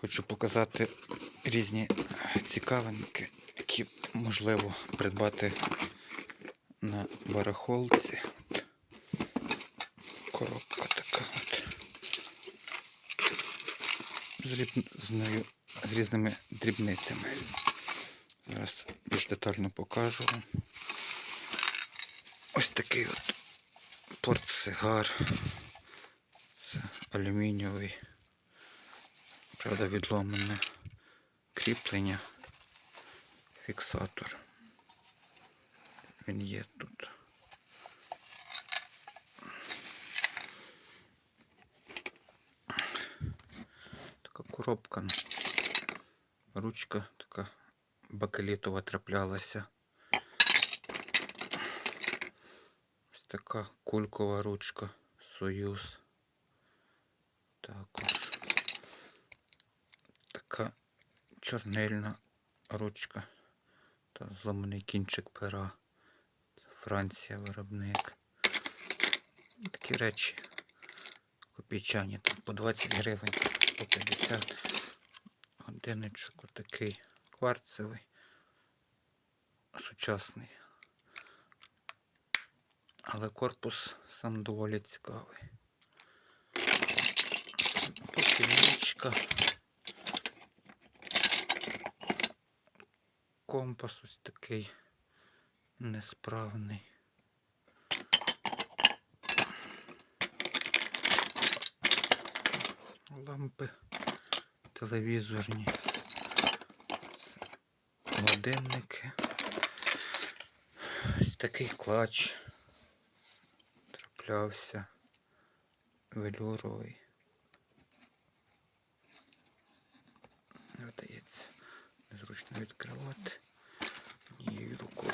Хочу показати різні цікавинки, які можливо придбати на барахолці. Коробка така от. З, нею, з різними дрібницями. Зараз більш детально покажу. Ось такий от портсигар. Це алюмінієвий. Правда, відломане кріплення, фіксатор. Він є тут. Така коробка. Ручка така бакелітова траплялася. Ось така кулькова ручка Союз. Також така чорнильна ручка та зломаний кінчик пера. Франція виробник. Такі речі копійчані там по 20 гривень, по 50 годинничок отакий кварцевий, сучасний. Але корпус сам доволі цікавий. Покільничка. Компас ось такий несправний. Лампи телевізорні. Годинники. Ось такий клач траплявся велюровий. Не незручно відкривати однією рукою.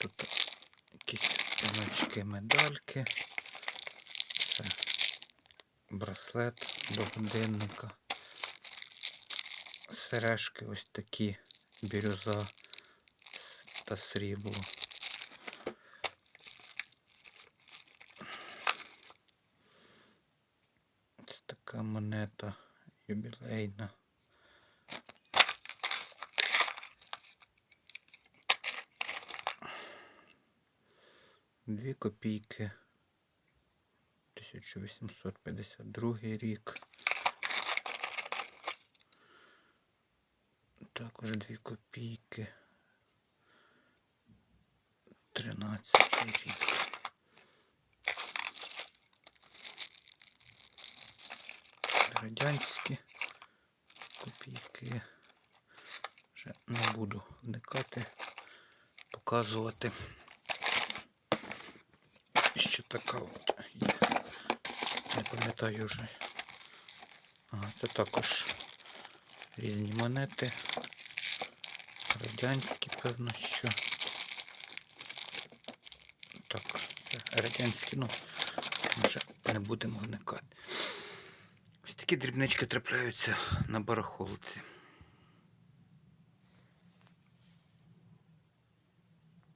Тут якісь значки, медальки. Це браслет до годинника. Сережки ось такі бірюза та срібло. Це така монета юбілейна. Дві копійки. 1852 рік. Також дві копійки. 13 рік. Радянські копійки. Вже не буду вникати, показувати. Ще така от є. Не пам'ятаю вже. Ага, це також різні монети. Радянські, певно, що. Так, це радянські, ну, вже не будемо вникати. Такі дрібнички трапляються на барахолці.